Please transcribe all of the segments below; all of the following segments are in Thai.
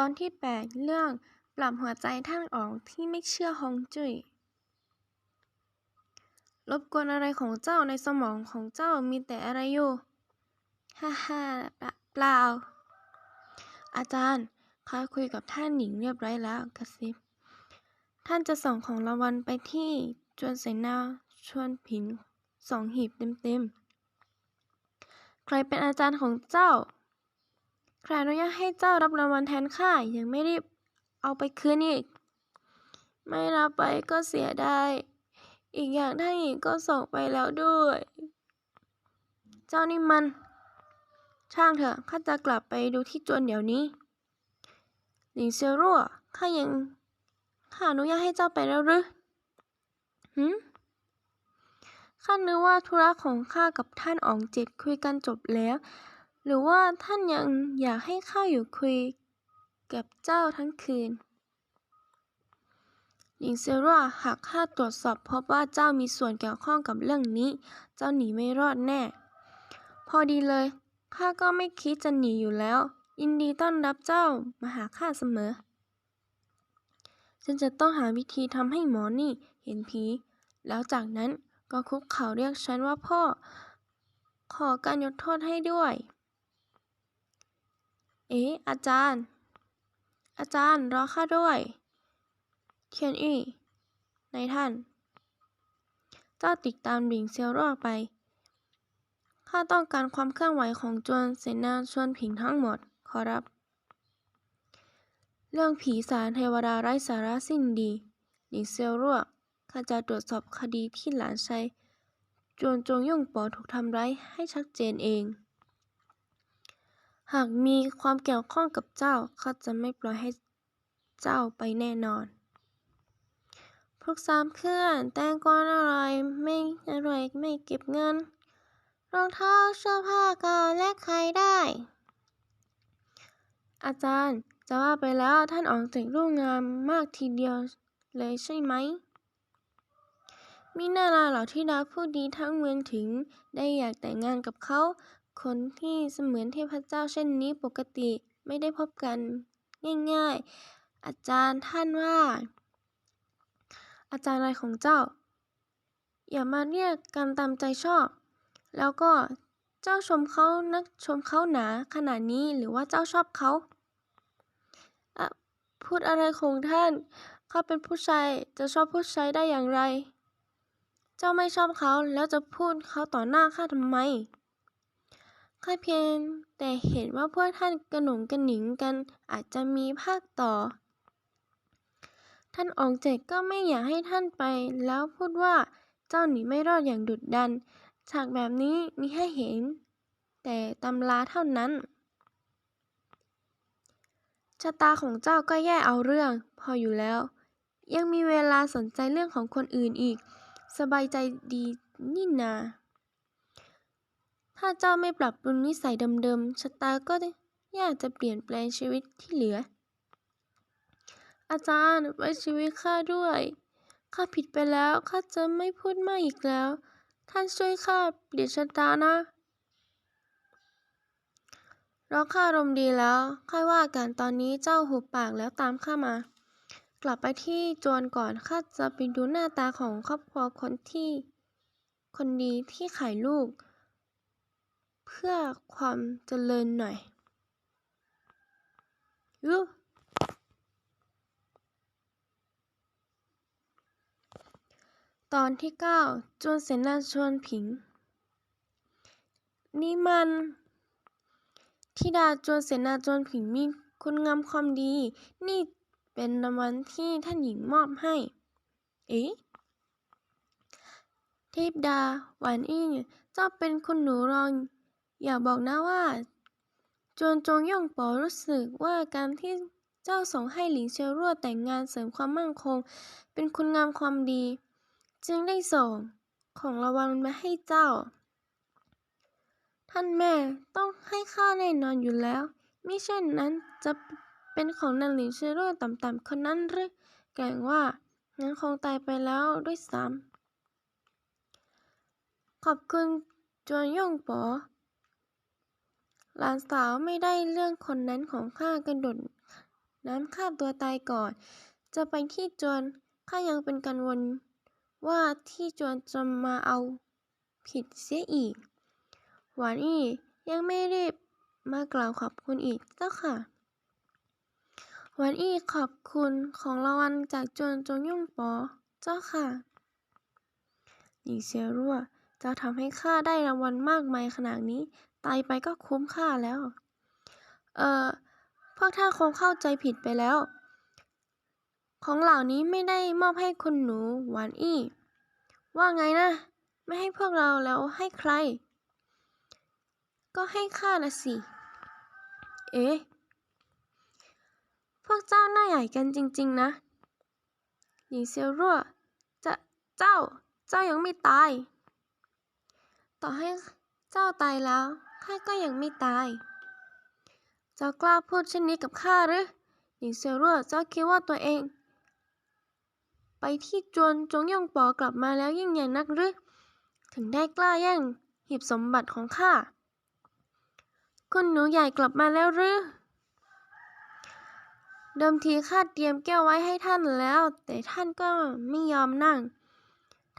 ตอนที่แปดเรื่องปรับหัวใจท่านอ๋องที่ไม่เชื่อฮงจุ้ยรบกวนอะไรของเจ้าในสมองของเจ้ามีแต่อะไรอยู่ฮ่าฮ่าเปล่า อาจารย์ข้าคุยกับท่านหญิงเรียบร้อยแล้วกระซิบ ท่านจะส่งของรางวัลไปที่จวนเสนาชวนผินสองหีบเต็มๆ ใครเป็นอาจารย์ของเจ้า ใครอนุญาตให้เจ้ารับรางวัลแทนข้ายังไม่รีบเอาไปคืนอีก ไม่รับไปก็เสียไดายอีกอย่างท่านหญิงก็ส่งไปแล้วด้วย เจ้านี่มัน ช่างเถอะข้าจะกลับไปดูที่จวนเดี๋ยวนี้หลิงเซียวรั่วข้ายังข้าอนุญาตให้เจ้าไปแล้วหรือหืมข้านึกว่าธุระของข้ากับท่านอ๋องเจ็ดคุยกันจบแล้ว หรือว่าท่านยังอยากให้ข้าอยู่คุยกับเจ้าทั้งคืน หญิงเซรั่วหากข้าตรวจสอบพบว่าเจ้ามีส่วนเกี่ยวข้องกับเรื่องนี้ เจ้าหนีไม่รอดแน่ พอดีเลย ข้าก็ไม่คิดจะหนีอยู่แล้ว ยินดีต้อนรับเจ้ามาหาข้าเสมอ ฉันจะต้องหาวิธีทำให้หมอนี่เห็นผี แล้วจากนั้นก็คุกเข่าเรียกฉันว่าพ่อ ขอการยกโทษให้ด้วย เอ๊ะอาจารย์ อาจารย์รอข้าด้วยเทียนอี้นายท่าน เจ้าติดตามหลิงเซียวรั่วไปข้าต้องการความเคลื่อนไหวของจวนเสนาชวนผิงทั้งหมด ขอรับ เรื่องผีสารเทวดาไร้สาระสิ้นดีหลิงเซียวรั่วข้าจะตรวจสอบคดีที่หลานชายจวนจงยุ่งปอถูกทำร้ายให้ชัดเจนเอง หากมีความเกี่ยวข้องกับเจ้าข้าจะไม่ปล่อยให้เจ้าไปแน่นอน พวกสามเพื่อนแตงกวาอร่อยไม่อร่อยไม่เก็บเงิน รองเท้าเสื้อผ้าก็แลกใครได้ อาจารย์จะว่าไปแล้วท่านอ๋องเจ๋งรูปงามมากทีเดียวเลยใช่ไหมมีน่าลาเหล่าที่ดาวผู้ดีทั้งเมืองถึงได้อยากแต่งงานกับเขา คนที่เสมือนเทพเจ้าเช่นนี้ปกติไม่ได้พบกันง่ายๆ อาจารย์ท่านว่า อาจารย์อะไรของเจ้า อย่ามาเรียกกันตามใจชอบ แล้วก็เจ้าชมเขานักชมเขาหนาขนาดนี้หรือว่าเจ้าชอบเขาอะพูดอะไรของท่านเขาเป็นผู้ชายจะชอบผู้ชายได้อย่างไร เจ้าไม่ชอบเขาแล้วจะพูดเขาต่อหน้าข้าทำไม ข้าเพียงแต่เห็นว่าพวกท่านกระหนุงกระหนิงกันอาจจะมีภาคต่อ ท่านอองเจกก็ไม่อยากให้ท่านไป แล้วพูดว่าเจ้าหนีไม่รอดอย่างดุดดัน ฉากแบบนี้มีให้เห็น แต่ตำราเท่านั้นชะตาของเจ้าก็แย่เอาเรื่อง พออยู่แล้ว ยังมีเวลาสนใจเรื่องของคนอื่นอีก สบายใจดีนี่นา ถ้าเจ้าไม่ปรับปรุงนิสัยเดิมๆชะตาก็ยากจะเปลี่ยนแปลงชีวิตที่เหลือ อาจารย์ไว้ชีวิตข้าด้วยข้าผิดไปแล้วข้าจะไม่พูดมากอีกแล้ว ท่านช่วยข้าเปลี่ยนชะตานะรอข้ารมดีแล้วค่อยว่ากันตอนนี้เจ้าหุบปากแล้วตามข้ามา กลับไปที่จวนก่อนข้าจะไปดูหน้าตาของครอบครัวคนที่ คนดีที่ขายลูก เพื่อความเจริญหน่อยยูตอนที่เก้าจวนเสนาชวนผิง นี่มันธิดาจวนเสนาจวนผิงมีคุณงามความดี นี่เป็นรางวัลที่ท่านหญิงมอบให้ เอ๊ะเทพดาหวานอี้เจ้าเป็นคุณหนูรอง อย่าบอกนะว่าจวนจงย่องป๋อรู้สึกว่าการที่เจ้าส่งให้หลิงเชียวรั่วแต่งงานเสริมความมั่นคง เป็นคุณงามความดี จึงได้ส่งของรางวัลมาให้เจ้า ท่านแม่ต้องให้ข้าแน่นอนอยู่แล้วมิเช่นนั้นจะเป็นของนางหลิงเชียวรั่วต่ำๆคนนั้นหรือแกล้งว่านั้นคงตายไปแล้วด้วยซ้ำขอบคุณจวนย่งป๋อ หลานสาวไม่ได้เรื่องคนนั้นของข้ากระโดดน้ำฆ่าตัวตายก่อน จะไปที่จวนข้ายังเป็นกังวลว่าที่จวนจะมาเอาผิดเสียอีก หวานอียังไม่รีบมากล่าวขอบคุณอีกเจ้าค่ะ หวานอีขอบคุณของรางวัลจากจวนจงยุ่งปอเจ้าค่ะ หญิงเสียรั่วจ้าทำให้ข้าได้รางวัลมากมายขนาดนี้ ตายไปก็คุ้มค่าแล้ว เอ่อ พวกท่านคงเข้าใจผิดไปแล้ว ของเหล่านี้ไม่ได้มอบให้คุณหนูหวานอี้ ว่าไงนะ ไม่ให้พวกเราแล้วให้ใคร ก็ให้ข้านะสิ เอ๊ะ พวกเจ้าหน้าใหญ่กันจริง ๆ นะ หญิงเซียวรั่ว จะเจ้า เจ้ายังไม่ตาย ต่อให้เจ้าตายแล้ว ข้าก็ยังไม่ตาย เจ้ากล้าพูดเช่นนี้กับข้าหรือหญิงเซรั่วเจ้าคิดว่าตัวเอง ไปที่จวนจงย่องปอกลับมาแล้วยิ่งใหญ่นักหรือถึงได้กล้าแย่งหีบสมบัติของข้าคุณหนูใหญ่กลับมาแล้วหรือเดิมทีข้าเตรียมแก้วไว้ให้ท่านแล้ว แต่ท่านก็ไม่ยอมนั่ง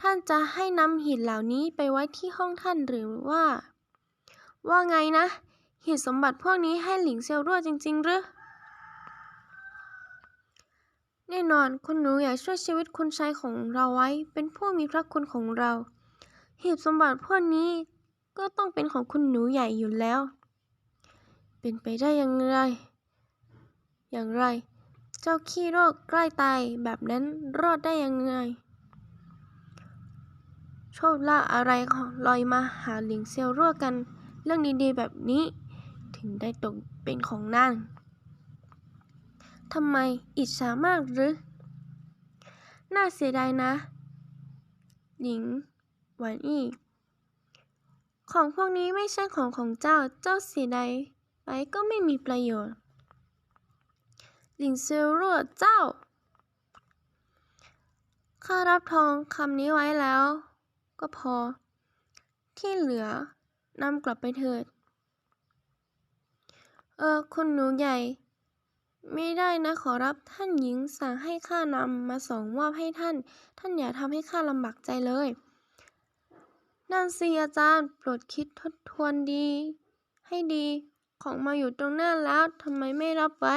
ท่านจะให้นำหินเหล่านี้ไปไว้ที่ห้องท่านหรือว่า ว่าไงนะหินสมบัติพวกนี้ให้หลิงเซียวรั่วจริง ๆ หรือ แน่นอนคุณหนูอยากช่วยชีวิตคุณชายของเราไว้ เป็นผู้มีพระคุณของเรา หีบสมบัติพวกนี้ก็ต้องเป็นของคุณหนูใหญ่อยู่แล้ว เป็นไปได้อยังไงอย่างไร เจ้าขี้โรคใกล้ตายแบบนั้นรอดได้ยังไง โชคลาภอะไรลอยมาหาหลิงเซียวรั่วกัน เรื่องดีๆแบบนี้ ถึงได้ตกเป็นของนางทำไมอิจฉามากหรือ น่าเสียดายนะ หญิงหวานอี้ ของพวกนี้ไม่ใช่ของของเจ้า เจ้าเสียดายไปก็ไม่มีประโยชน์หญิงเซียวรั่วเจ้า ข้ารับทองคำนี้ไว้แล้ว ก็พอ ที่เหลือ นำกลับไปเถิด เออคุณหนูใหญ่ ไม่ได้นะขอรับท่านหญิงสั่งให้ข้านำมาส่งมอบให้ท่าน ท่านอย่าทำให้ข้าลำบากใจเลย นั่นสิอาจารย์โปรดคิดทบทวนดี ให้ดีของมาอยู่ตรงหน้าแล้วทำไมไม่รับไว้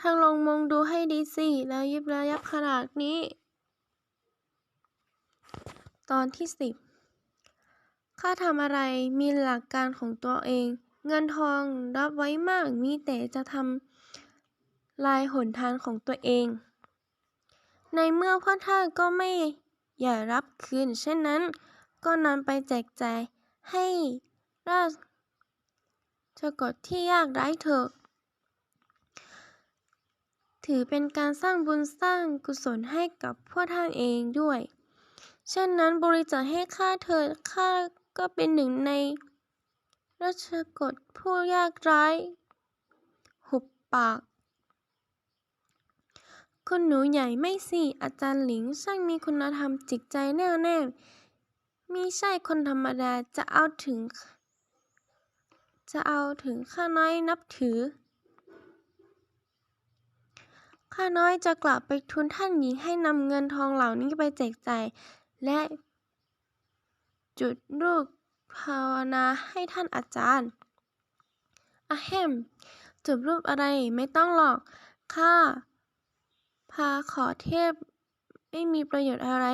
ทางลองมองดูให้ดีสิ แล้วยิบระยับขนาดนี้ ตอนที่สิบ ข้าทำอะไรมีหลักการของตัวเอง เงินทองรับไว้มากมีแต่จะทำลายหนทางของตัวเอง ในเมื่อพ่อท่านก็ไม่อย่ารับคืน เช่นนั้น ก็นำไปแจกจ่ายให้ราชกฎที่ยากไร้เถอะ ถือเป็นการสร้างบุญสร้างกุศลให้กับพวกท่านเองด้วย เช่นนั้นบริจาคให้ข้าเถิดข้า ก็เป็นหนึ่งในราชกฎผู้ยากไร้หุบปาก คุณหนูใหญ่ไม่สิ อาจารย์หลิงช่างมีคุณธรรมจิตใจแน่วแน่มิใช่คนธรรมดาจะเอาถึง จะเอาถึงข้าน้อยนับถือ ข้าน้อยจะกลับไปทุนท่านหญิงให้นำเงินทองเหล่านี้ไปแจกจ่ายและ จุดรูปภาวนาให้ท่านอาจารย์อะแฮมจุดรูปอะไรไม่ต้องหรอก ข้า พาขอเทพไม่มีประโยชน์อะไร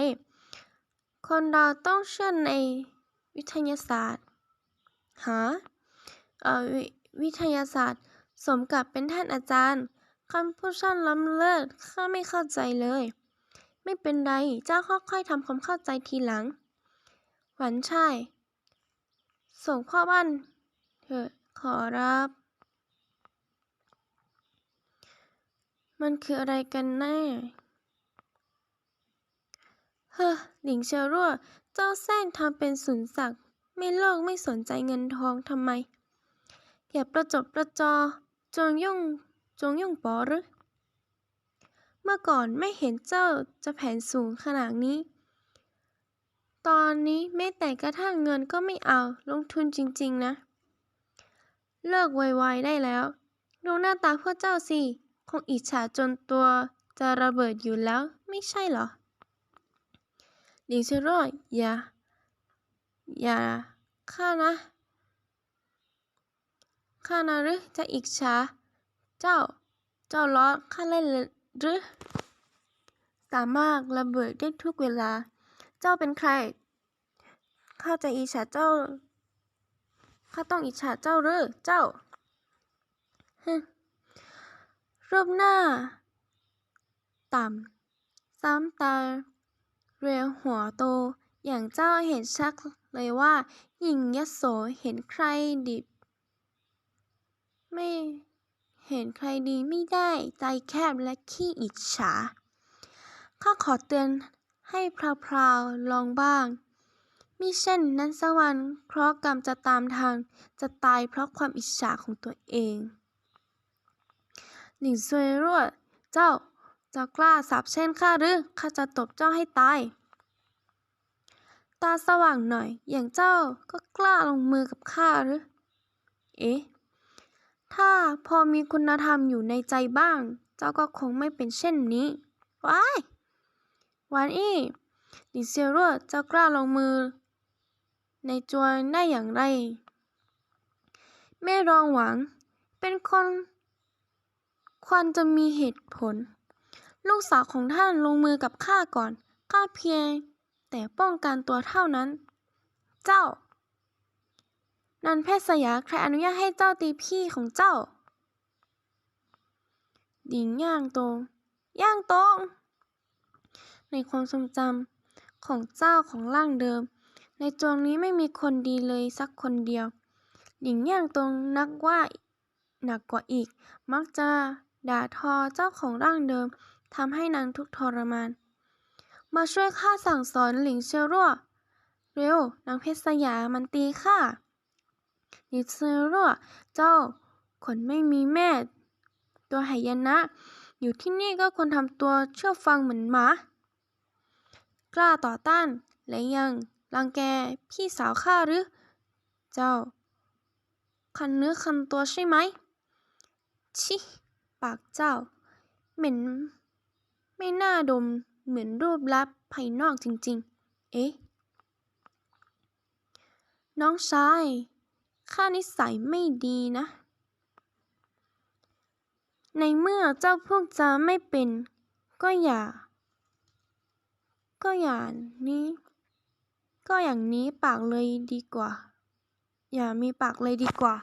คนเราต้องเชื่อในวิทยาศาสตร์ หา เอ่อววิทยาศาสตร์ สมกับเป็นท่านอาจารย์คำพูดช่างล้ำเลิศข้าไม่เข้าใจเลย ไม่เป็นไร เจ้าค่อยๆทำความเข้าใจทีหลัง หวันชายส่งพ่อบ้านเถอะขอรับ มันคืออะไรกันแน่ เฮ้อหลิงเชียวรั่ว เจ้าแซงทำเป็นสุนสักดิ์ไม่โลกไม่สนใจเงินทองทำไม อย่าประจบประจอ จงยุ่ง จงยุ่งปอหรือ เมื่อก่อนไม่เห็นเจ้าจะแผนสูงขนาดนี้ ตอนนี้แม้แต่กระทั่งเงินก็ไม่เอา ลงทุนจริงๆนะ เลิกไวๆได้แล้ว ดูหน้าตาพวกเจ้าสิ คงอิจฉาจนตัวจะระเบิดอยู่แล้วไม่ใช่เหรอหลิงเชโร่อย่า อย่าข้านะข้านะหรือจะอิจฉาเจ้า เจ้าล้อข้าเล่นหรือสามารถระเบิดได้ทุกเวลา เจ้าเป็นใคร ข้าจะอิจฉาเจ้า ข้าต้องอิจฉาเจ้าหรือ เจ้าฮรูปหน้า ต่ำ ซ้ำตา เรียวหัวโต อย่างเจ้าเห็นชัดเลยว่า หญิงยโสเห็นใครดิบ ไม่เห็นใครดีไม่ได้ใจแคบและขี้อิจฉา ข้าขอเตือน ให้พราวๆลองบ้าง มิเช่นนั้นสักวันเคราะห์กรรมจะตามทางจะตายเพราะความอิจฉาของตัวเองหลิงซวยรั่วเจ้าจะกล้าสาบแช่งข้าหรือข้าจะตบเจ้าให้ตาย ตาสว่างหน่อยอย่างเจ้าก็กล้าลงมือกับข้าหรือ เอ๊ะ ถ้าพอมีคุณธรรมอยู่ในใจบ้าง เจ้าก็คงไม่เป็นเช่นนี้ว้าย หวานอี้ดิเซียรั่วเจ้ากล้าลงมือ ในจวนได้อย่างไร แม่รองหวัง เป็นคนควรจะมีเหตุผล ลูกสาวของท่านลงมือกับข้าก่อนข้าเพียง แต่ป้องกันตัวเท่านั้น เจ้า นันแพทย์สยาใครอนุญาตให้เจ้าตีพี่ของเจ้าหญิงย่างตรง ย่างตรง ในความทรงจำของเจ้าของร่างเดิม ในจวงนี้ไม่มีคนดีเลยสักคนเดียว หญิงย่างตรงนักว่าหนักกว่าอีก มักจะด่าทอเจ้าของร่างเดิมทำให้นางทุกทรมาน มาช่วยข้าสั่งสอนหลิงเชียวรั่ว เร็วนางเพชรสยามันตีข้าหลิงเชียวรั่ว เจ้าคนไม่มีแม่ ตัวหายนะ อยู่ที่นี่ก็ควรทำตัวเชื่อฟังเหมือนหมา กล้าต่อต้าน และยังรังแกพี่สาวข้าหรือ เจ้า คันเนื้อคันตัวใช่ไหม ชิ ปากเจ้า เหม็น ไม่น่าดมเหมือนรูปลักษณ์ภายนอกจริง ๆ เอ๊ะ น้องชาย ข้านิสัยไม่ดีนะ ในเมื่อเจ้าพวกจะไม่เป็น ก็อย่า ก็อย่างนี้ ก็อย่างนี้ปากเลยดีกว่า อย่ามีปากเลยดีกว่า